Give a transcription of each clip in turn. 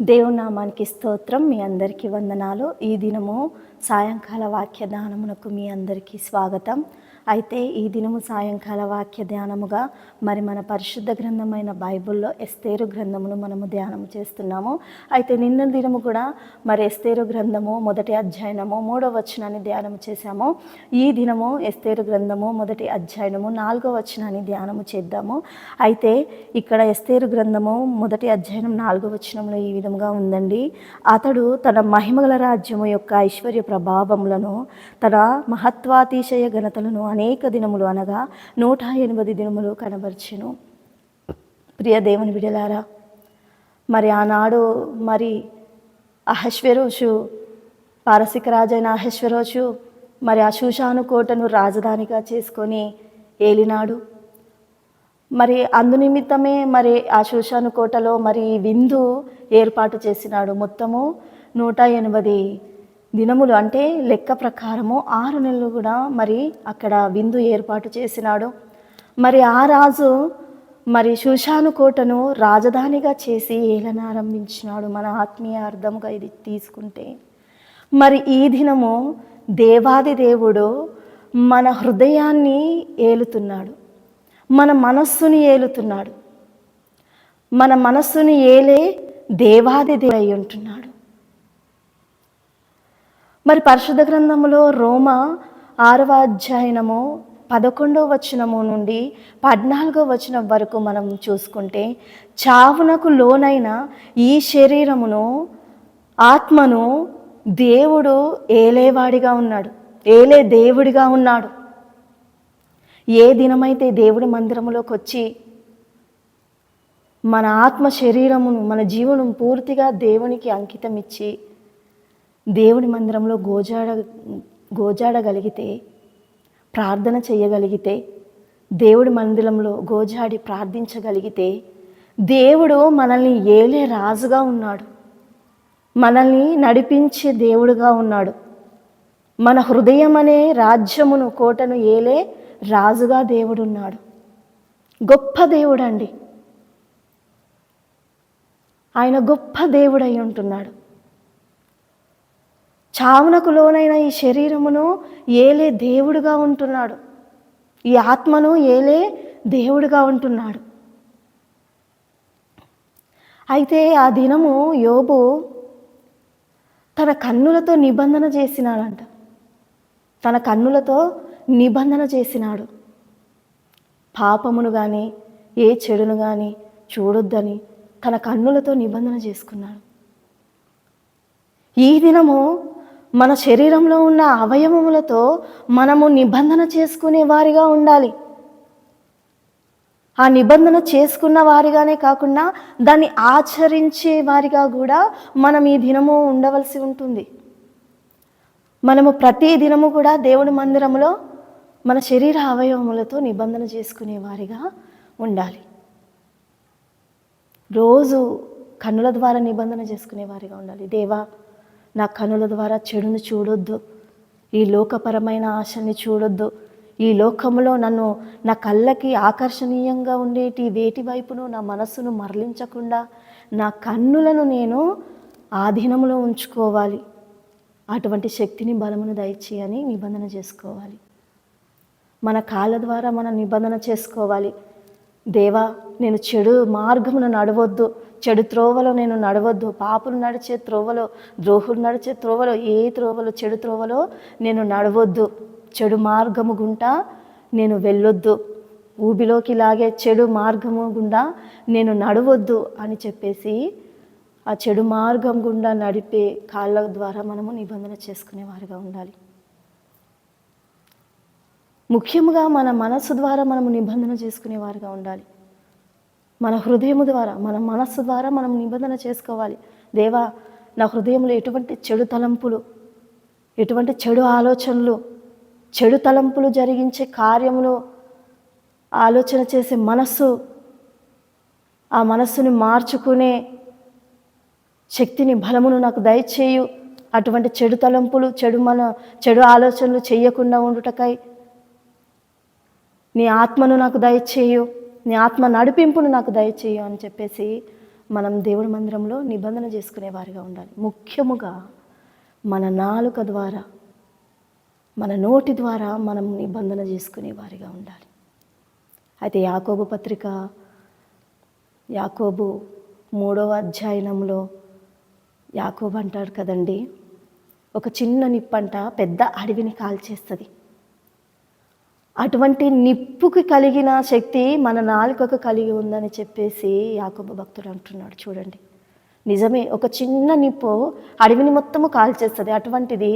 దేవునామానికి స్తోత్రం. మీ అందరికీ వందనాలు. ఈ దినము సాయంకాల వాక్యదానమునకు మీ అందరికీ స్వాగతం. అయితే ఈ దినము సాయంకాల వాక్య ధ్యానముగా మరి మన పరిశుద్ధ గ్రంథమైన బైబిల్లో ఎస్తేరు గ్రంథమును మనము ధ్యానము చేస్తున్నాము. అయితే నిన్న దినము కూడా మరి ఎస్తేరు గ్రంథము మొదటి అధ్యయనము మూడో వచనాన్ని ధ్యానము చేశాము. ఈ దినము ఎస్తేరు గ్రంథము మొదటి అధ్యయనము నాలుగో వచనాన్ని ధ్యానము చేద్దాము. అయితే ఇక్కడ ఎస్తేరు గ్రంథము మొదటి అధ్యయనం నాలుగో వచనంలో ఈ విధంగా ఉందండి. అతడు తన మహిమగల రాజ్యము యొక్క ఐశ్వర్య ప్రభావములను తన మహత్వాతిశయ ఘనతలను అనేక దినములు అనగా నూట ఎనిమిది దినములు కనబర్చెను. ప్రియ దేవుని విడలారా మరి ఆనాడు మరి అహశ్వరోషు పారసిక రాజైన అహశ్వరోషు మరి ఆ కోటను రాజధానిగా చేసుకొని ఏలినాడు. మరి అందు నిమిత్తమే మరి ఆ శూషాను కోటలో మరి విందు ఏర్పాటు చేసినాడు. మొత్తము నూట ఎనిమిది దినములు అంటే లెక్క ప్రకారము ఆరు నెలలు కూడా మరి అక్కడ విందు ఏర్పాటు చేసినాడు. మరి ఆ రాజు మరి శుషాను కోటను రాజధానిగా చేసి ఏలనారంభించినాడు మన ఆత్మీయ అర్థముగా ఇది తీసుకుంటే మరి ఈ దినము దేవాది దేవుడు మన హృదయాన్ని ఏలుతున్నాడు. మన మనస్సుని ఏలుతున్నాడు. మన మనస్సుని ఏలే దేవాది దేవుడు అయి ఉంటున్నాడు. మరి పరిశుద్ధ గ్రంథములో రోమ ఆరవ అధ్యాయనము పదకొండవ వచనము నుండి పద్నాలుగో వచనం వరకు మనం చూసుకుంటే చావునకు లోనైన ఈ శరీరమును ఆత్మను దేవుడు ఏలేవాడిగా ఉన్నాడు. ఏలే దేవుడిగా ఉన్నాడు. ఏ దినమైతే దేవుడి మందిరములోకి వచ్చి మన ఆత్మ శరీరమును మన జీవనం పూర్తిగా దేవునికి అంకితం ఇచ్చి దేవుని మందిరంలో గోజాడ గోజాడగలిగితే ప్రార్థన చేయగలిగితే దేవుడి మందిరంలో గోజాడి ప్రార్థించగలిగితే దేవుడు మనల్ని ఏలే రాజుగా ఉన్నాడు. మనల్ని నడిపించే దేవుడుగా ఉన్నాడు. మన హృదయం అనే రాజ్యమును కోటను ఏలే రాజుగా దేవుడున్నాడు. గొప్ప దేవుడండి. ఆయన గొప్ప దేవుడై ఉంటున్నాడు. చావునకు లోనైన ఈ శరీరమును ఏలే దేవుడుగా ఉంటున్నాడు. ఈ ఆత్మను ఏలే దేవుడుగా ఉంటున్నాడు. అయితే ఆ దినము యోబు తన కన్నులతో నిబంధన చేసినాడంట. తన కన్నులతో నిబంధన చేసినాడు. పాపమును కానీ ఏ చెడును కానీ చూడొద్దని తన కన్నులతో నిబంధన చేసుకున్నాడు. ఈ దినము మన శరీరంలో ఉన్న అవయవములతో మనము నిబంధన చేసుకునే వారిగా ఉండాలి. ఆ నిబంధన చేసుకున్న వారిగానే కాకుండా దాన్ని ఆచరించే వారిగా కూడా మనం ఈ దినము ఉండవలసి ఉంటుంది. మనము ప్రతి దినము కూడా దేవుడి మందిరంలో మన శరీర అవయవములతో నిబంధన చేసుకునే వారిగా ఉండాలి. రోజు కన్నుల ద్వారా నిబంధన చేసుకునే వారిగా ఉండాలి. దేవా నా కనుల ద్వారా చెడును చూడొద్దు. ఈ లోకపరమైన ఆశని చూడొద్దు. ఈ లోకంలో నన్ను నా కళ్ళకి ఆకర్షణీయంగా ఉండేటి వేటి వైపును నా మనస్సును మరలించకుండా నా కన్నులను నేను ఆధీనంలో ఉంచుకోవాలి. అటువంటి శక్తిని బలమును దయచేయని నిబంధన చేసుకోవాలి. మన కాళ్ళ ద్వారా మనం నిబంధన చేసుకోవాలి. దేవా నేను చెడు మార్గమును నడవద్దు. చెడు త్రోవలో నేను నడవద్దు పాపులు నడిచే త్రోవలో ద్రోహులు నడిచే త్రోవలో ఏ త్రోవలో చెడు త్రోవలో నేను నడవద్దు. చెడు మార్గము గుంటా నేను వెళ్ళొద్దు. ఊబిలోకి లాగే చెడు మార్గము గుండా నేను నడవద్దు అని చెప్పేసి ఆ చెడు మార్గం గుండా నడిపే కాళ్ళ ద్వారా మనము నిబంధన చేసుకునేవారుగా ఉండాలి. ముఖ్యంగా మన మనసు ద్వారా మనము నిబంధన చేసుకునేవారుగా ఉండాలి. మన హృదయము ద్వారా మన మనస్సు ద్వారా మనం నిబంధన చేసుకోవాలి. దేవా నా హృదయంలో ఎటువంటి చెడు తలంపులు ఎటువంటి చెడు ఆలోచనలు చెడు తలంపులు జరిగించే కార్యములు ఆలోచన చేసే మనస్సు ఆ మనస్సుని మార్చుకునే శక్తిని బలమును నాకు దయచేయు. అటువంటి చెడు తలంపులు చెడు మన చెడు ఆలోచనలు చేయకుండా ఉండుటకై నీ ఆత్మను నాకు దయచేయు. నీ ఆత్మ నడిపింపును నాకు దయచేయు అని చెప్పేసి మనం దేవుడి మందిరంలో నిబంధన చేసుకునే వారిగా ఉండాలి. ముఖ్యముగా మన నాలుక ద్వారా మన నోటి ద్వారా మనం నిబంధన చేసుకునే వారిగా ఉండాలి. అయితే యాకోబు పత్రిక యాకోబు మూడవ అధ్యయనంలో యాకోబు అంటాడు కదండి ఒక చిన్న నిప్పంట పెద్ద అడవిని కాల్చేస్తుంది. అటువంటి నిప్పుకి కలిగిన శక్తి మన నాలుకకు కలిగి ఉందని చెప్పేసి యాకోబ భక్తుడు అంటున్నాడు. చూడండి. నిజమే ఒక చిన్న నిప్పు అడవిని మొత్తము కాల్చేస్తుంది. అటువంటిది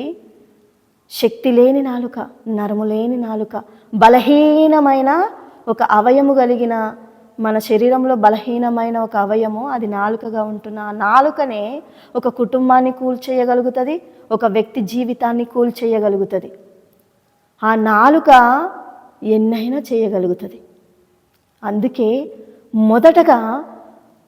శక్తి లేని నాలుక నరము లేని నాలుక బలహీనమైన ఒక అవయము కలిగిన మన శరీరంలో బలహీనమైన ఒక అవయము అది నాలుకగా ఉంటున్న ఆ నాలుకనే ఒక కుటుంబాన్ని కూల్చేయగలుగుతుంది ఒక వ్యక్తి జీవితాన్ని కూల్చేయగలుగుతుంది. ఆ నాలుక ఎన్నైనా చేయగలుగుతుంది. అందుకే మొదటగా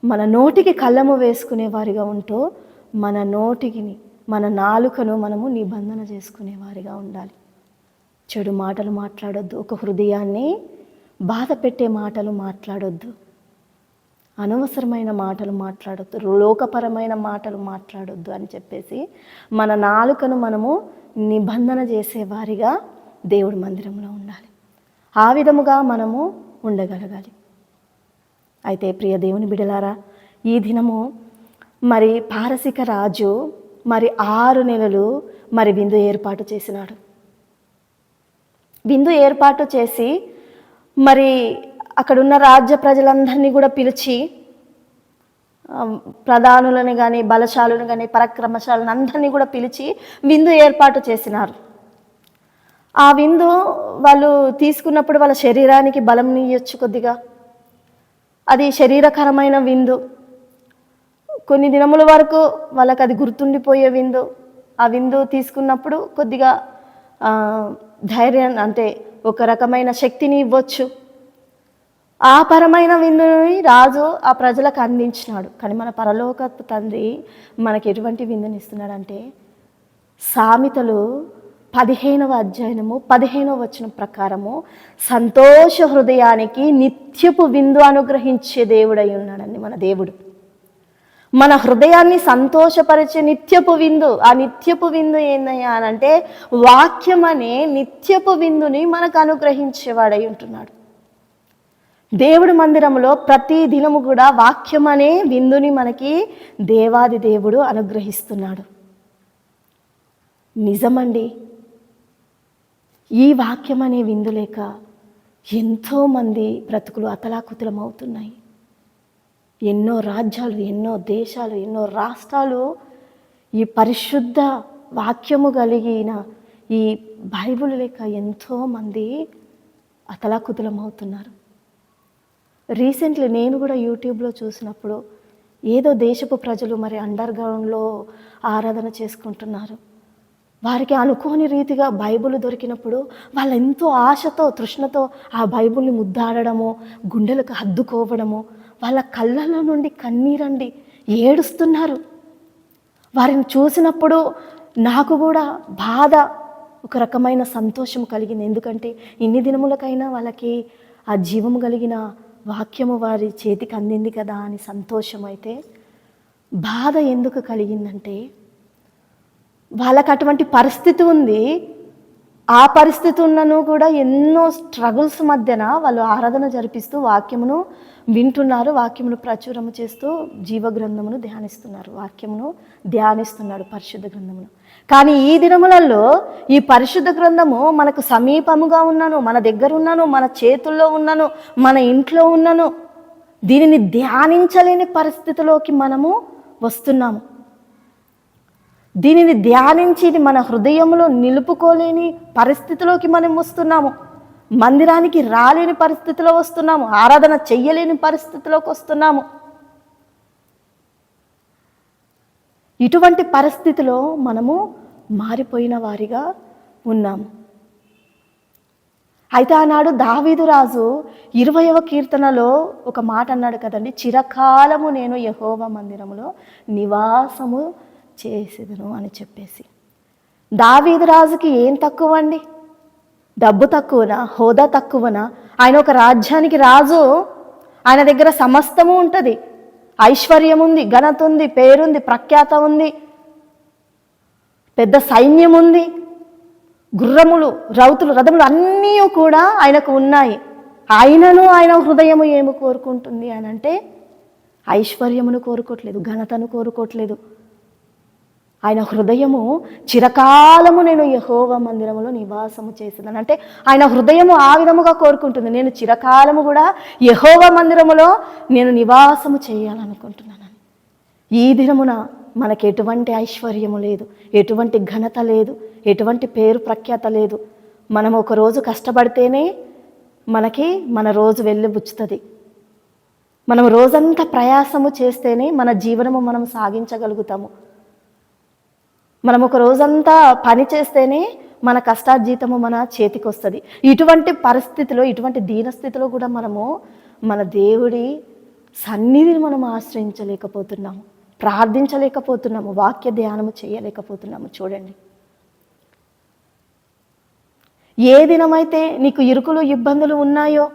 మన నోటికి కళ్ళము వేసుకునే వారిగా ఉంటూ మన నోటికిని మన నాలుకను మనము నిబంధన చేసుకునే వారిగా ఉండాలి. చెడు మాటలు మాట్లాడొద్దు. ఒక హృదయాన్ని బాధ పెట్టే మాటలు మాట్లాడొద్దు. అనవసరమైన మాటలు మాట్లాడొద్దు. లోకపరమైన మాటలు మాట్లాడొద్దు అని చెప్పేసి మన నాలుకను మనము నిబంధన చేసేవారిగా దేవుడి మందిరంలో ఉండాలి. ఆ విధముగా మనము ఉండగలగాలి. అయితే ప్రియ దేవుని బిడలారా ఈ దినము మరి పారసిక రాజు మరి ఆరు నెలలు మరి విందు ఏర్పాటు చేసినాడు. విందు ఏర్పాటు చేసి మరి అక్కడున్న రాజ్య ప్రజలందరినీ కూడా పిలిచి ప్రధానులను కానీ బలశాలను కానీ పరాక్రమశాలను అందరినీ కూడా పిలిచి విందు ఏర్పాటు చేసినారు. ఆ విందు వాళ్ళు తీసుకున్నప్పుడు వాళ్ళ శరీరానికి బలం ఇయ్యొచ్చు కొద్దిగా. అది శరీరకరమైన విందు. కొన్ని దినముల వరకు వాళ్ళకి అది గుర్తుండిపోయే విందు. ఆ విందు తీసుకున్నప్పుడు కొద్దిగా ధైర్యం అంటే ఒక రకమైన శక్తిని ఇవ్వచ్చు. ఆ పరమైన విందుని రాజు ఆ ప్రజలకు అందించినాడు. కానీ మన పరలోక తండ్రి మనకి ఎటువంటి విందుని ఇస్తున్నాడంటే సామెతలు పదిహేనవ అధ్యయనము పదిహేనవ వచనం ప్రకారము సంతోష హృదయానికి నిత్యపు విందు అనుగ్రహించే దేవుడై ఉన్నాడండి మన దేవుడు. మన హృదయాన్ని సంతోషపరిచే నిత్యపు విందు ఆ నిత్యపు విందు ఏందయ్యా అని అంటే వాక్యం అనే నిత్యపు విందుని మనకు అనుగ్రహించేవాడై ఉంటున్నాడు. దేవుడి మందిరంలో ప్రతి దినము కూడా వాక్యం అనే విందుని మనకి దేవాది దేవుడు అనుగ్రహిస్తున్నాడు. నిజమండి. ఈ వాక్యం అనే విందు లేక ఎంతోమంది బ్రతుకులు అతలాకుతలం అవుతున్నాయి ఎన్నో రాజ్యాలు ఎన్నో దేశాలు ఎన్నో రాష్ట్రాలు ఈ పరిశుద్ధ వాక్యము కలిగిన ఈ బైబిల్ లేక ఎంతోమంది అతలాకుతలం అవుతున్నారు రీసెంట్లీ నేను కూడా యూట్యూబ్లో చూసినప్పుడు ఏదో దేశపు ప్రజలు మరి అండర్ గ్రౌండ్లో ఆరాధన చేసుకుంటున్నారు. వారికి అనుకోని రీతిగా బైబిల్ దొరికినప్పుడు వాళ్ళు ఎంతో ఆశతో తృష్ణతో ఆ బైబుల్ని ముద్దాడడము గుండెలకు హద్దుకోవడము వాళ్ళ కళ్ళలో నుండి కన్నీరండి ఏడుస్తున్నారు. వారిని చూసినప్పుడు నాకు కూడా బాధ ఒక రకమైన సంతోషం కలిగింది. ఎందుకంటే ఇన్ని దినములకైనా వాళ్ళకి ఆ జీవము కలిగిన వాక్యము వారి చేతికి అందింది కదా అని సంతోషం అయితే బాధ ఎందుకు కలిగిందంటే వాళ్ళకి అటువంటి పరిస్థితి ఉంది. ఆ పరిస్థితి ఉన్నను కూడా ఎన్నో స్ట్రగుల్స్ మధ్యన వాళ్ళు ఆరాధన జరిపిస్తూ వాక్యమును వింటున్నారు. వాక్యమును ప్రచురము చేస్తూ జీవగ్రంథమును ధ్యానిస్తున్నారు. వాక్యమును ధ్యానిస్తున్నాడు పరిశుద్ధ గ్రంథమును. కానీ ఈ దినములలో ఈ పరిశుద్ధ గ్రంథము మనకు సమీపముగా ఉన్నాను మన దగ్గర ఉన్నాను మన చేతుల్లో ఉన్నాను మన ఇంట్లో ఉన్నాను దీనిని ధ్యానించలేని పరిస్థితిలోకి మనము వస్తున్నాము. దీనిని ధ్యానించి మన హృదయంలో నిలుపుకోలేని పరిస్థితిలోకి మనం వస్తున్నాము. మందిరానికి రాలేని పరిస్థితిలో వస్తున్నాము. ఆరాధన చెయ్యలేని పరిస్థితిలోకి వస్తున్నాము. ఇటువంటి పరిస్థితిలో మనము మారిపోయిన వారిగా ఉన్నాము అయితే ఆనాడు దావీదు రాజు ఇరవయవ కీర్తనలో ఒక మాట అన్నాడు కదండి చిరకాలము నేను యహోవ మందిరములో నివాసము చేసేదను అని చెప్పేసి. దావీదు రాజుకి ఏం తక్కువ అండి డబ్బు తక్కువనా? హోదా తక్కువనా? ఆయన ఒక రాజ్యానికి రాజు. ఆయన దగ్గర సమస్తము ఉంటుంది. ఐశ్వర్యం ఉంది ఘనత ఉంది పేరుంది ప్రఖ్యాత ఉంది. పెద్ద సైన్యం ఉంది. గుర్రములు రౌతులు రథములు అన్నీ కూడా ఆయనకు ఉన్నాయి. ఆయనను ఆయన హృదయము ఏమి కోరుకుంటుంది అని అంటే ఐశ్వర్యమును కోరుకోవట్లేదు ఘనతను కోరుకోవట్లేదు. ఆయన హృదయము చిరకాలము నేను యహోవ మందిరములో నివాసము చేసిందని అంటే ఆయన హృదయము ఆ విధముగా కోరుకుంటుంది. నేను చిరకాలము కూడా యహోవ మందిరములో నేను నివాసము చేయాలనుకుంటున్నాను. ఈ దినమున మనకి ఎటువంటి ఐశ్వర్యము లేదు ఎటువంటి ఘనత లేదు ఎటువంటి పేరు ప్రఖ్యాత లేదు. మనం ఒక రోజు కష్టపడితేనే మనకి మన రోజు వెళ్ళిబుచ్చుతుంది మనం రోజంతా ప్రయాసము చేస్తేనే మన జీవనము మనం సాగించగలుగుతాము. మనం ఒక రోజంతా పని చేస్తేనే మన కష్టార్జీతము మన చేతికి వస్తుంది ఇటువంటి పరిస్థితిలో ఇటువంటి దీనస్థితిలో కూడా మనము మన దేవుడి సన్నిధిని మనం ఆశ్రయించలేకపోతున్నాము. ప్రార్థించలేకపోతున్నాము. వాక్య ధ్యానము చేయలేకపోతున్నాము. చూడండి. ఏ దినమైతే నీకు ఇరుకులు ఇబ్బందులు ఉన్నాయో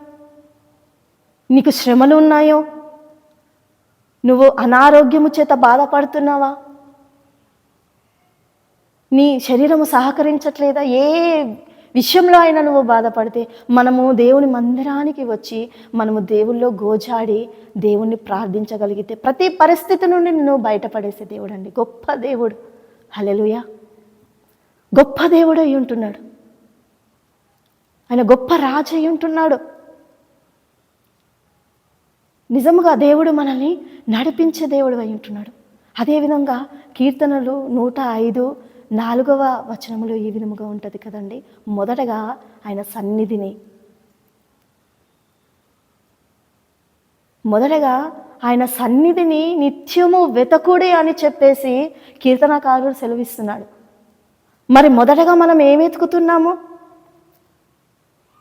నీకు శ్రమలు ఉన్నాయో నువ్వు అనారోగ్యము చేత బాధపడుతున్నావా? నీ శరీరము సహకరించట్లేదా? ఏ విషయంలో అయినా నువ్వు బాధపడితే మనము దేవుని మందిరానికి వచ్చి మనము దేవుల్లో గోజాడి దేవుణ్ణి ప్రార్థించగలిగితే ప్రతి పరిస్థితి నుండి నువ్వు బయటపడేసే దేవుడు అండి గొప్ప దేవుడు. హలెలుయ గొప్ప దేవుడు అయి ఉంటున్నాడు. ఆయన గొప్ప రాజు అయి ఉంటున్నాడు. నిజముగా దేవుడు మనల్ని నడిపించే దేవుడు అయి ఉంటున్నాడు. అదేవిధంగా కీర్తనలు నూట ఐదు నాలుగవ వచనంలో ఈ విధముగా ఉంటుంది కదండి. మొదటగా ఆయన సన్నిధిని. మొదటగా ఆయన సన్నిధిని నిత్యము వెతకుడే అని చెప్పేసి కీర్తనకారుడు సెలవిస్తున్నాడు. మరి మొదటగా మనం ఏం వెతుకుతున్నాము?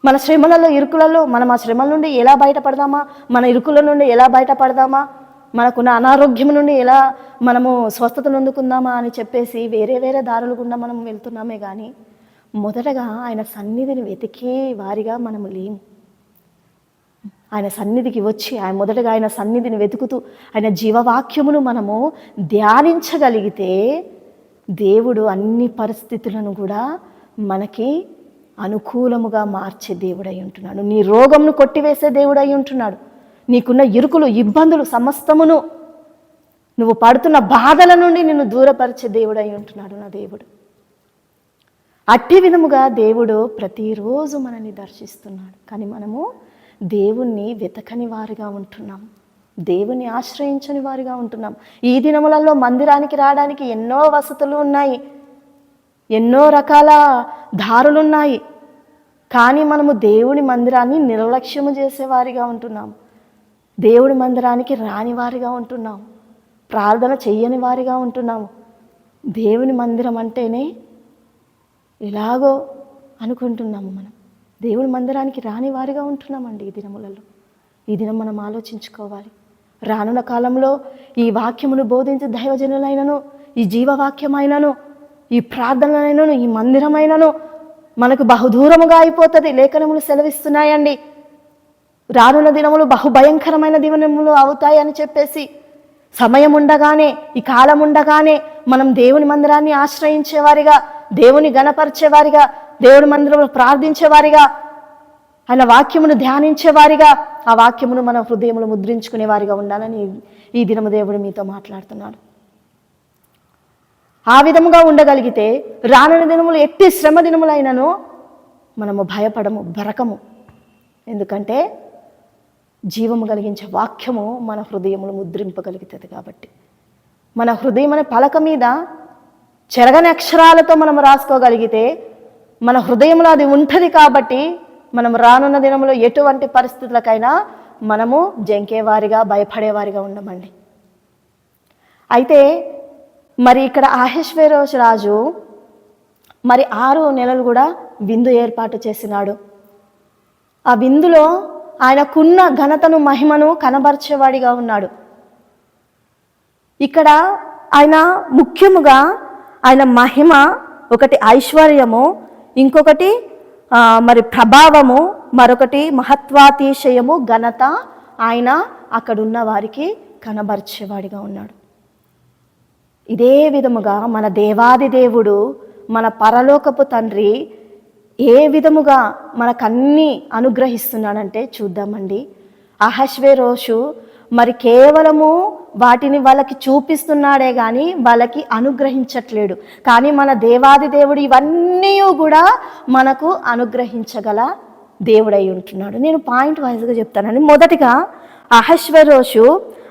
మన శ్రమలలో ఇరుకులలో మనం ఆ శ్రమల నుండి ఎలా బయటపడదామా మన ఇరుకుల నుండి ఎలా బయటపడదామా మనకున్న అనారోగ్యం నుండి ఎలా మనము స్వస్థత నొందుకుందామా అని చెప్పేసి వేరే వేరే దారులు గుండా మనం వెళ్తున్నామే కానీ మొదటగా ఆయన సన్నిధిని వెతికే వారిగా మనము లేము. ఆయన సన్నిధికి వచ్చి ఆయన మొదటగా ఆయన సన్నిధిని వెతుకుతూ ఆయన జీవవాక్యమును మనము ధ్యానించగలిగితే దేవుడు అన్ని పరిస్థితులను కూడా మనకి అనుకూలముగా మార్చే దేవుడై ఉంటున్నాడు. నీ రోగంను కొట్టివేసే దేవుడై ఉంటున్నాడు. నీకున్న ఇరుకులు ఇబ్బందులు సమస్తమును నువ్వు పడుతున్న బాధల నుండి నిన్ను దూరపరిచే దేవుడు అయి ఉంటున్నాడు నా దేవుడు. అట్టి విధముగా దేవుడు ప్రతిరోజు మనల్ని దర్శిస్తున్నాడు. కానీ మనము దేవుణ్ణి వెతకని వారిగా ఉంటున్నాం. దేవుని ఆశ్రయించని వారిగా ఉంటున్నాం. ఈ దినములలో మందిరానికి రావడానికి ఎన్నో వసతులు ఉన్నాయి. ఎన్నో రకాల దారులున్నాయి. కానీ మనము దేవుని మందిరాన్ని నిర్లక్ష్యము చేసేవారిగా ఉంటున్నాం. దేవుడి మందిరానికి రాని వారిగా ఉంటున్నాం. ప్రార్థన చెయ్యని వారిగా ఉంటున్నాము దేవుని మందిరం అంటేనే ఎలాగో అనుకుంటున్నాము మనం. దేవుడి మందిరానికి రాని వారిగా ఉంటున్నామండి ఈ దినములలో. ఈ దినం మనం ఆలోచించుకోవాలి. రానున్న కాలంలో ఈ వాక్యమును బోధించే దైవజనులైనను ఈ జీవవాక్యమైనను ఈ ప్రార్థనలైనను ఈ మందిరమైనను మనకు బహుదూరముగా అయిపోతుంది. లేఖనములు సెలవిస్తున్నాయండి. రానున్న దినములు బహుభయంకరమైన దినములు అవుతాయని చెప్పేసి సమయం ఉండగానే ఈ కాలం ఉండగానే మనం దేవుని మందిరాన్ని ఆశ్రయించేవారిగా దేవుని గణపరిచేవారిగా దేవుని మందిరంలో ప్రార్థించేవారిగా ఆయన వాక్యమును ధ్యానించేవారిగా ఆ వాక్యమును మన హృదయములు ముద్రించుకునేవారిగా ఉండాలని ఈ దినము దేవుడు మీతో మాట్లాడుతున్నాడు. ఆ విధముగా ఉండగలిగితే రానున్న దినములు ఎట్టి శ్రమ దినములైనను మనము భయపడము బరకము. ఎందుకంటే జీవము కలిగించే వాక్యము మన హృదయములు ముద్రింపగలుగుతుంది కాబట్టి. మన హృదయం అనే పలక మీద చెరగని అక్షరాలతో మనం రాసుకోగలిగితే మన హృదయంలో అది ఉంటుంది కాబట్టి మనం రానున్న దినంలో ఎటువంటి పరిస్థితులకైనా మనము జంకేవారిగా భయపడేవారిగా ఉండమండి. అయితే మరి ఇక్కడ ఆహేశ్వరోష్ రాజు మరి ఆరు నెలలు కూడా విందు ఏర్పాటు చేసినాడు. ఆ విందులో ఆయనకున్న ఘనతను మహిమను కనబరిచేవాడిగా ఉన్నాడు. ఇక్కడ ఆయన ముఖ్యముగా ఆయన మహిమ ఒకటి ఐశ్వర్యము ఇంకొకటి మరి ప్రభావము మరొకటి మహత్వాతిశయము ఘనత ఆయన అక్కడున్న వారికి కనబరిచేవాడిగా ఉన్నాడు. ఇదే విధముగా మన దేవాది దేవుడు మన పరలోకపు తండ్రి ఏ విధముగా మనకన్నీ అనుగ్రహిస్తున్నాడంటే చూద్దామండి. అహశ్వేరోషు మరి కేవలము వాటిని వాళ్ళకి చూపిస్తున్నాడే కానీ వాళ్ళకి అనుగ్రహించట్లేడు. కానీ మన దేవాది దేవుడు ఇవన్నీ కూడా మనకు అనుగ్రహించగల దేవుడై ఉంటున్నాడు. నేను పాయింట్ వైజ్గా చెప్తానండి. మొదటిగా అహశ్వరోషు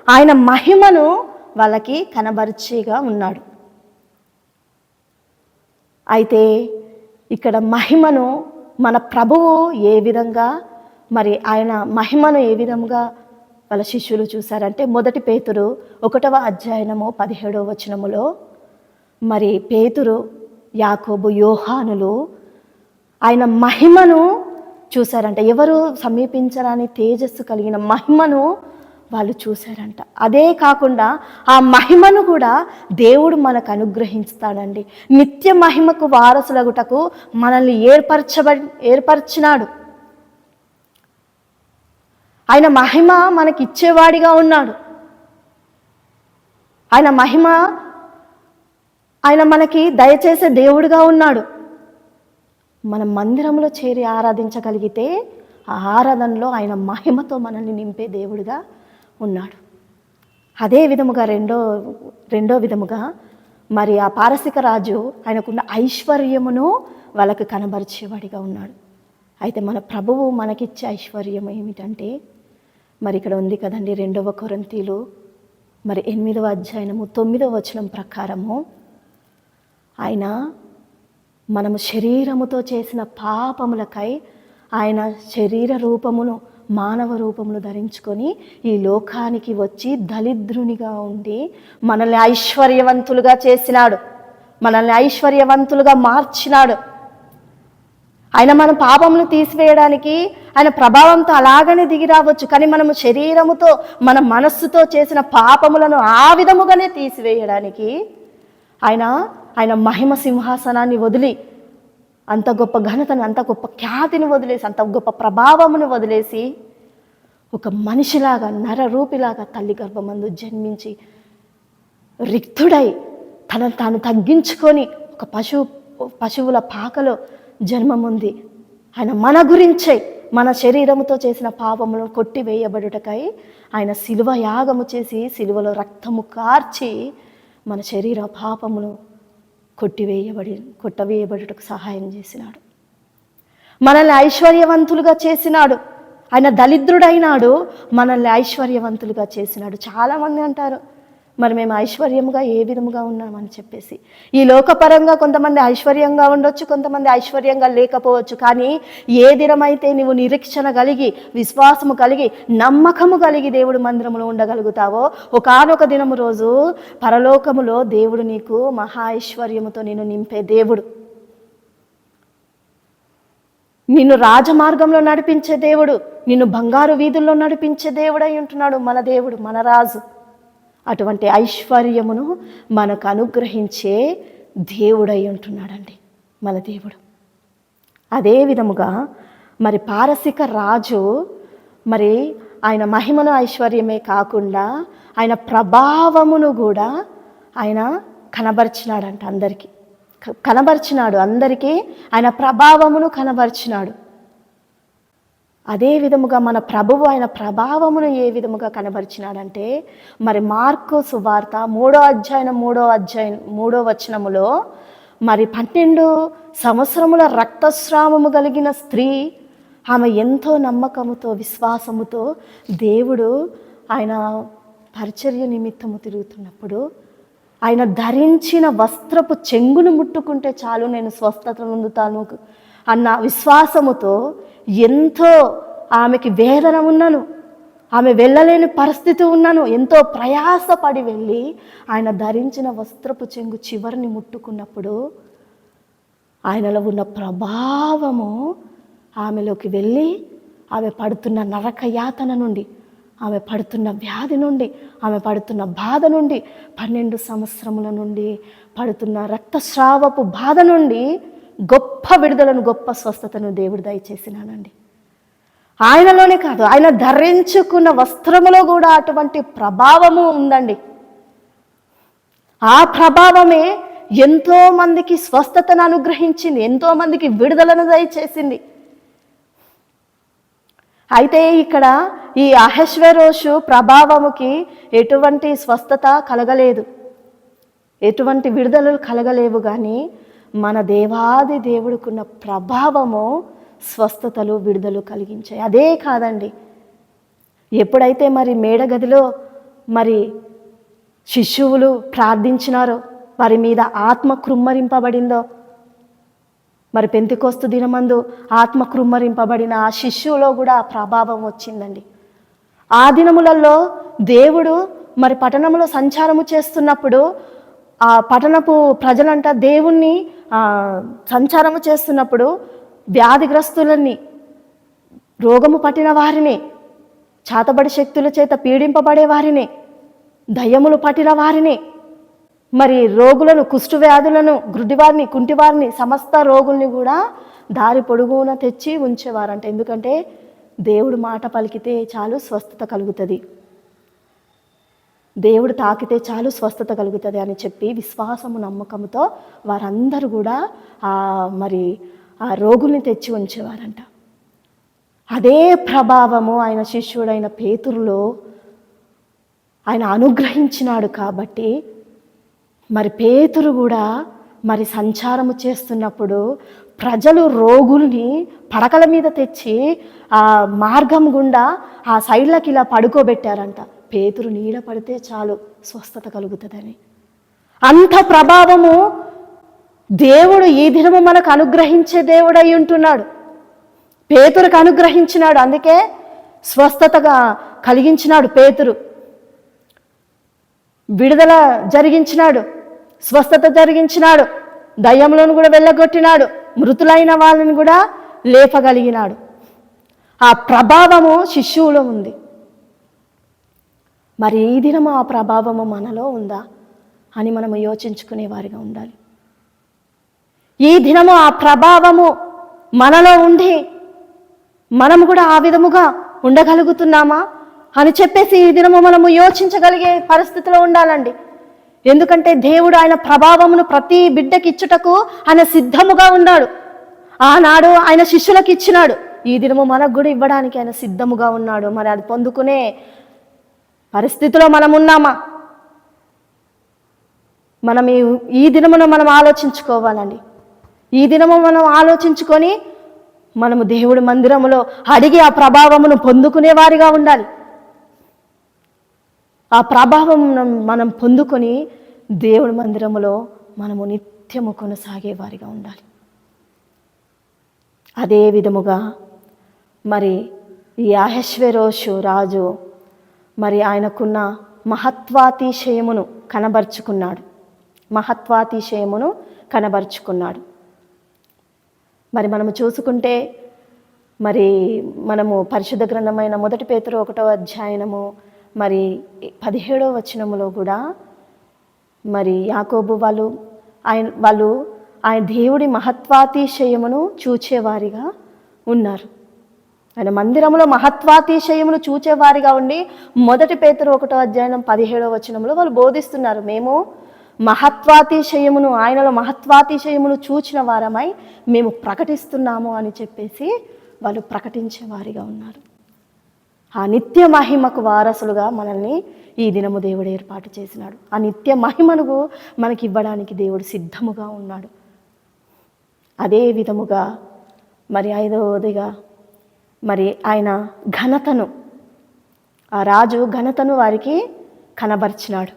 ఆయన మహిమను వాళ్ళకి కనబరిచేగా ఉన్నాడు. అయితే ఇక్కడ మహిమను మన ప్రభువు ఏ విధంగా మరి ఆయన మహిమను ఏ విధంగా వాళ్ళ శిష్యులు చూశారంటే మొదటి పేతురు ఒకటవ అధ్యయనము పదిహేడవ వచనములో మరి పేతురు యాకోబు యోహానులు ఆయన మహిమను చూశారంట. ఎవరు సమీపించరాని తేజస్సు కలిగిన మహిమను వాళ్ళు చూశారంట. అదే కాకుండా ఆ మహిమను కూడా దేవుడు మనకు అనుగ్రహిస్తాడండి నిత్య మహిమకు వారసులగుటకు మనల్ని ఏర్పరచబడి ఏర్పరిచినాడు. ఆయన మహిమ మనకి ఇచ్చేవాడిగా ఉన్నాడు. ఆయన మహిమ ఆయన మనకి దయచేసే దేవుడిగా ఉన్నాడు. మనం మందిరంలో చేరి ఆరాధించగలిగితే ఆ ఆరాధనలో ఆయన మహిమతో మనల్ని నింపే దేవుడిగా ఉన్నాడు. అదే విధముగా రెండో రెండో విధముగా మరి ఆ పారసిక రాజు ఆయనకున్న ఐశ్వర్యమును వాళ్ళకు కనబరిచేవాడిగా ఉన్నాడు. అయితే మన ప్రభువు మనకిచ్చే ఐశ్వర్యం ఏమిటంటే మరి ఇక్కడ ఉంది కదండి రెండవ కొరంతీలు మరి ఎనిమిదవ అధ్యాయనము తొమ్మిదవ వచనం ప్రకారము ఆయన మనము శరీరముతో చేసిన పాపములకై ఆయన శరీర రూపమును మానవ రూపమును ధరించుకొని ఈ లోకానికి వచ్చి దళిద్రునిగా ఉండి మనల్ని ఐశ్వర్యవంతులుగా చేసినాడు. మనల్ని ఐశ్వర్యవంతులుగా మార్చినాడు. ఆయన మన పాపములు తీసివేయడానికి ఆయన ప్రభావంతో అలాగనే దిగి రావచ్చు. కానీ మనము శరీరముతో మన మనస్సుతో చేసిన పాపములను ఆ విధముగానే తీసివేయడానికి ఆయన ఆయన మహిమ సింహాసనాన్ని వదిలి అంత గొప్ప ఘనతను అంత గొప్ప ఖ్యాతిని వదిలేసి అంత గొప్ప ప్రభావమును వదిలేసి ఒక మనిషిలాగా నరరూపిలాగా తల్లి గర్భమందు జన్మించి రిక్తుడై తనను తాను తగ్గించుకొని ఒక పశువు పశువుల పాకలో జన్మముంది. ఆయన మన గురించే మన శరీరముతో చేసిన పాపములను కొట్టివేయబడుటకై ఆయన శిలువ యాగము చేసి శిలువలో రక్తము కార్చి మన శరీర పాపమును కొట్టివేయబడి కొట్టవేయబడుటకు సహాయం చేసినాడు. మనల్ని ఐశ్వర్యవంతులుగా చేసినాడు. ఆయన దరిద్రుడైనాడు మనల్ని ఐశ్వర్యవంతులుగా చేసినాడు. చాలామంది అంటారు మరి మేము ఐశ్వర్యముగా ఏ విధముగా ఉన్నామని చెప్పేసి. ఈ లోకపరంగా కొంతమంది ఐశ్వర్యంగా ఉండొచ్చు కొంతమంది ఐశ్వర్యంగా లేకపోవచ్చు కానీ ఏ దినమైతే నీవు నిరీక్షణ కలిగి విశ్వాసము కలిగి నమ్మకము కలిగి దేవుడు మందిరంలో ఉండగలుగుతావో ఒకనొక దినము రోజు పరలోకములో దేవుడు నీకు మహా ఐశ్వర్యముతో నేను నింపే దేవుడు. నిన్ను రాజమార్గంలో నడిపించే దేవుడు నిన్ను బంగారు వీధుల్లో నడిపించే దేవుడై ఉంటున్నాడు మన దేవుడు మన రాజు. అటువంటి ఐశ్వర్యమును మనకు అనుగ్రహించే దేవుడై ఉంటున్నాడండి మన దేవుడు. అదే విధముగా మరి పారసిక రాజు మరి ఆయన మహిమను ఐశ్వర్యమే కాకుండా ఆయన ప్రభావమును కూడా ఆయన కనబరిచినాడంట అందరికీ. కనబరిచినాడు. అందరికీ ఆయన ప్రభావమును కనబరిచినాడు. అదే విధముగా మన ప్రభువు ఆయన ప్రభావమును ఏ విధముగా కనబరిచినాడంటే మరి మార్కు సువార్త మూడో అధ్యాయం మూడో అధ్యాయం మూడో వచనములో మరి పన్నెండు సంవత్సరముల రక్తస్రావము కలిగిన స్త్రీ ఆమె ఎంతో నమ్మకముతో విశ్వాసముతో దేవుడు ఆయన పరిచర్య నిమిత్తము తిరుగుతున్నప్పుడు ఆయన ధరించిన వస్త్రపు చెంగును ముట్టుకుంటే చాలు నేను స్వస్థత పొందుతాను అన్న విశ్వాసముతో ఎంతో ఆమెకి వేదన ఉన్నాను. ఆమె వెళ్ళలేని పరిస్థితి ఉన్నాను. ఎంతో ప్రయాసపడి వెళ్ళి ఆయన ధరించిన వస్త్రపు చెంగు చివరిని ముట్టుకున్నప్పుడు ఆయనలో ఉన్న ప్రభావము ఆమెలోకి వెళ్ళి ఆమె పడుతున్న నరక యాతన నుండి ఆమె పడుతున్న వ్యాధి నుండి ఆమె పడుతున్న బాధ నుండి పన్నెండు సంవత్సరముల నుండి పడుతున్న రక్తస్రావపు బాధ నుండి గొప్ప విడుదలను గొప్ప స్వస్థతను దేవుడు దయచేసినానండి ఆయనలోనే కాదు ఆయన ధరించుకున్న వస్త్రములో కూడా అటువంటి ప్రభావము ఉందండి. ఆ ప్రభావమే ఎంతో మందికి స్వస్థతను అనుగ్రహించింది ఎంతో మందికి విడుదలను దయచేసింది. అయితే ఇక్కడ ఈ అహశ్వరోషు ప్రభావముకి ఎటువంటి స్వస్థత కలగలేదు. ఎటువంటి విడుదలలు కలగలేవు కానీ మన దేవాది దేవుడికున్న ప్రభావము స్వస్థతలు విడుదలు కలిగించాయి. అదే కాదండి. ఎప్పుడైతే మరి మేడగదిలో మరి శిశువులు ప్రార్థించినారో వారి మీద ఆత్మ కృమ్మరింపబడిందో మరి పెంతికొస్తు దినమందు ఆత్మ కృమ్మరింపబడిన ఆ శిష్యువులో కూడా ఆ ప్రభావం వచ్చిందండి. ఆ దినములలో దేవుడు మరి పట్టణంలో సంచారము చేస్తున్నప్పుడు ఆ పట్టణపు ప్రజలంట దేవుణ్ణి సంచారము చేస్తున్నప్పుడు వ్యాధిగ్రస్తులని రోగము పట్టిన వారిని చాతబడి శక్తుల చేత పీడింపబడే వారిని దయ్యములు పట్టిన వారిని మరి రోగులను కుష్టు వ్యాధులను గుడ్డివారిని కుంటివారిని సమస్త రోగుల్ని కూడా దారి పొడుగున తెచ్చి ఉంచేవారంట. ఎందుకంటే దేవుడు మాట పలికితే చాలు స్వస్థత కలుగుతుంది. దేవుడు తాకితే చాలు స్వస్థత కలుగుతుంది అని చెప్పి విశ్వాసము నమ్మకంతో వారందరూ కూడా ఆ మరి ఆ రోగుల్ని తెచ్చి ఉంచేవారంట. అదే ప్రభావము ఆయన శిష్యుడైన పేతురులో ఆయన అనుగ్రహించినాడు కాబట్టి మరి పేతురు కూడా మరి సంచారము చేస్తున్నప్పుడు ప్రజలు రోగుల్ని పడకల మీద తెచ్చి ఆ మార్గం గుండా ఆ సైడ్లకి ఇలా పడుకోబెట్టారంట. పేతురు నీడ పడితే చాలు స్వస్థత కలుగుతుందని. అంత ప్రభావము దేవుడు ఈ దినము మనకు అనుగ్రహించే దేవుడు ఉంటున్నాడు. పేతురుకు అనుగ్రహించినాడు. అందుకే స్వస్థతగా కలిగించినాడు పేతురు. విడుదల జరిగించినాడు. స్వస్థత జరిగించినాడు. దయ్యంలోను కూడా వెళ్ళగొట్టినాడు. మృతులైన వాళ్ళని కూడా లేపగలిగినాడు. ఆ ప్రభావము శిష్యువులో ఉంది. మరి ఈ దినము ఆ ప్రభావము మనలో ఉందా అని మనము యోచించుకునే వారిగా ఉండాలి. ఈ దినము ఆ ప్రభావము మనలో ఉండి మనము కూడా ఆ విధముగా ఉండగలుగుతున్నామా అని చెప్పేసి ఈ దినము మనము యోచించగలిగే పరిస్థితిలో ఉండాలండి. ఎందుకంటే దేవుడు ఆయన ప్రభావమును ప్రతి బిడ్డకి ఇచ్చుటకు ఆయన సిద్ధముగా ఉన్నాడు. ఆనాడు ఆయన శిష్యులకు ఇచ్చినాడు. ఈ దినము మనకు కూడా ఇవ్వడానికి ఆయన సిద్ధముగా ఉన్నాడు. మరి అది పొందుకునే పరిస్థితిలో మనం ఉన్నామా మనం ఈ ఈ దినమున మనం ఆలోచించుకోవాలండి. ఈ దినము మనం ఆలోచించుకొని మనము దేవుడి మందిరములో అడిగి ఆ ప్రభావమును పొందుకునే వారిగా ఉండాలి. ఆ ప్రభావం మనం పొందుకొని దేవుడి మందిరములో మనము నిత్యము కొనసాగేవారిగా ఉండాలి. అదే విధముగా మరి ఈ అహశ్వరోషు రాజు మరి ఆయనకున్న మహత్వాతిశయమును కనబరుచుకున్నాడు. మహత్వాతిశయమును కనబరుచుకున్నాడు. మరి మనము చూసుకుంటే మరి మనము పరిశుద్ధ గ్రంథమైన మొదటి పేతురు ఒకటో అధ్యాయనము మరి పదిహేడో వచనములో కూడా మరి యాకోబు వాళ్ళు ఆయన వాళ్ళు ఆయన దేవుడి మహత్వాతిశయమును చూచేవారిగా ఉన్నారు. ఆయన మందిరంలో మహత్వాతిశయమును చూచేవారిగా ఉండి మొదటి పేతురు ఒకటో అధ్యాయం పదిహేడో వచనంలో వాళ్ళు బోధిస్తున్నారు. మేము మహత్వాతిశయమును ఆయనలో మహత్వాతిశయమును చూచిన వారమై మేము ప్రకటిస్తున్నాము అని చెప్పేసి వాళ్ళు ప్రకటించేవారిగా ఉన్నారు. ఆ నిత్య మహిమకు వారసులుగా మనల్ని ఈ దినము దేవుడు ఏర్పాటు చేసినాడు. ఆ నిత్య మహిమను మనకి ఇవ్వడానికి దేవుడు సిద్ధముగా ఉన్నాడు. అదే విధముగా మరి ఐదవదిగా మరి ఆయన ఘనతను ఆ రాజు ఘనతను వారికి కనబరిచినాడు.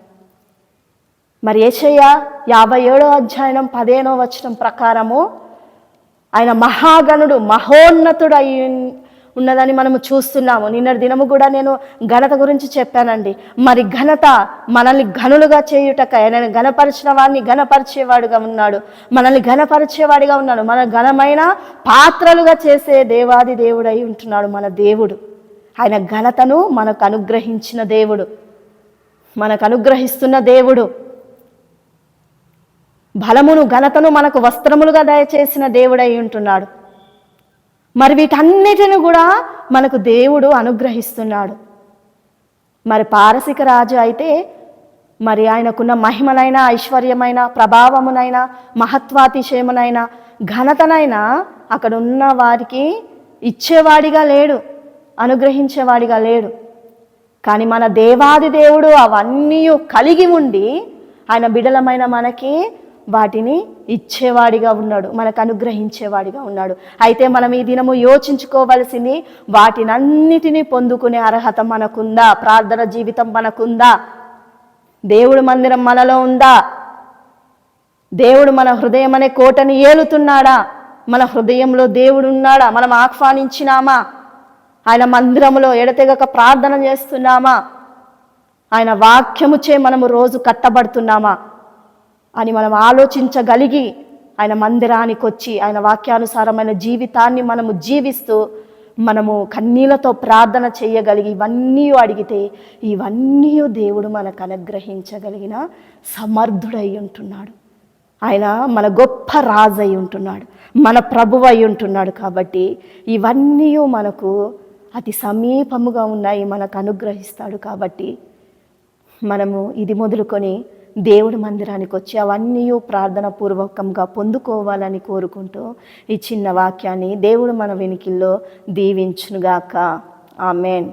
మరి ఏషయ్య యాభై ఏడో అధ్యాయం పదిహేనో వచనం ప్రకారము ఆయన మహాగణుడు మహోన్నతుడు అయి ఉన్నదని మనము చూస్తున్నాము. నిన్న దినము కూడా నేను ఘనత గురించి చెప్పానండి. మరి ఘనత మనల్ని ఘనులుగా చేయుటక ఆయన ఘనపరిచిన వాడిని ఘనపరిచేవాడుగా ఉన్నాడు. మనల్ని ఘనపరిచేవాడిగా ఉన్నాడు. మన ఘనమైన పాత్రలుగా చేసే దేవాది దేవుడై ఉంటున్నాడు మన దేవుడు. ఆయన ఘనతను మనకు అనుగ్రహించిన దేవుడు. మనకు అనుగ్రహిస్తున్న దేవుడు. బలమును ఘనతను మనకు వస్త్రములుగా దయచేసిన దేవుడై ఉంటున్నాడు. మరి వీటన్నిటిని కూడా మనకు దేవుడు అనుగ్రహిస్తున్నాడు. మరి పారసిక రాజు అయితే మరి ఆయనకున్న మహిమనైన ఐశ్వర్యమైన ప్రభావమునైన మహత్వాతిశయమునైన ఘనతనైనా అక్కడ ఉన్న వారికి ఇచ్చేవాడిగా లేడు అనుగ్రహించేవాడిగా లేడు. కానీ మన దేవాది దేవుడు అవన్నీ కలిగి ఉండి ఆయన బిడలమైన మనకి వాటిని ఇచ్చేవాడిగా ఉన్నాడు మనకు అనుగ్రహించేవాడిగా ఉన్నాడు. అయితే మనం ఈ దినము యోచించుకోవలసింది వాటినన్నిటినీ పొందుకునే అర్హత మనకుందా? ప్రార్థన జీవితం మనకుందా? దేవుడు మందిరం మనలో ఉందా? దేవుడు మన హృదయం అనే కోటని ఏలుతున్నాడా? మన హృదయంలో దేవుడు ఉన్నాడా? మనం ఆహ్వానించినామా? ఆయన మందిరములో ఎడతెగక ప్రార్థన చేస్తున్నామా? ఆయన వాక్యముచే మనము రోజు కట్టబడుతున్నామా? అని మనం ఆలోచించగలిగి ఆయన మందిరానికి వచ్చి ఆయన వాక్యానుసారమైన జీవితాన్ని మనము జీవిస్తూ మనము కన్నీలతో ప్రార్థన చేయగలిగి ఇవన్నీ అడిగితే ఇవన్నీ దేవుడు మనకు అనుగ్రహించగలిగిన సమర్థుడై ఉంటున్నాడు. ఆయన మన గొప్ప రాజు అయి ఉంటున్నాడు. మన ప్రభు అయి ఉంటున్నాడు కాబట్టి ఇవన్నీ మనకు అతి సమీపముగా ఉన్నాయి మనకు అనుగ్రహిస్తాడు కాబట్టి మనము ఇది మొదలుకొని దేవుడి మందిరానికి వచ్చి అవన్నీ ప్రార్థన పూర్వకంగా పొందుకోవాలని కోరుకుంటూ ఈ చిన్న వాక్యాన్ని దేవుడు మన వెనికిల్లో దీవించునుగాక. ఆమెన్.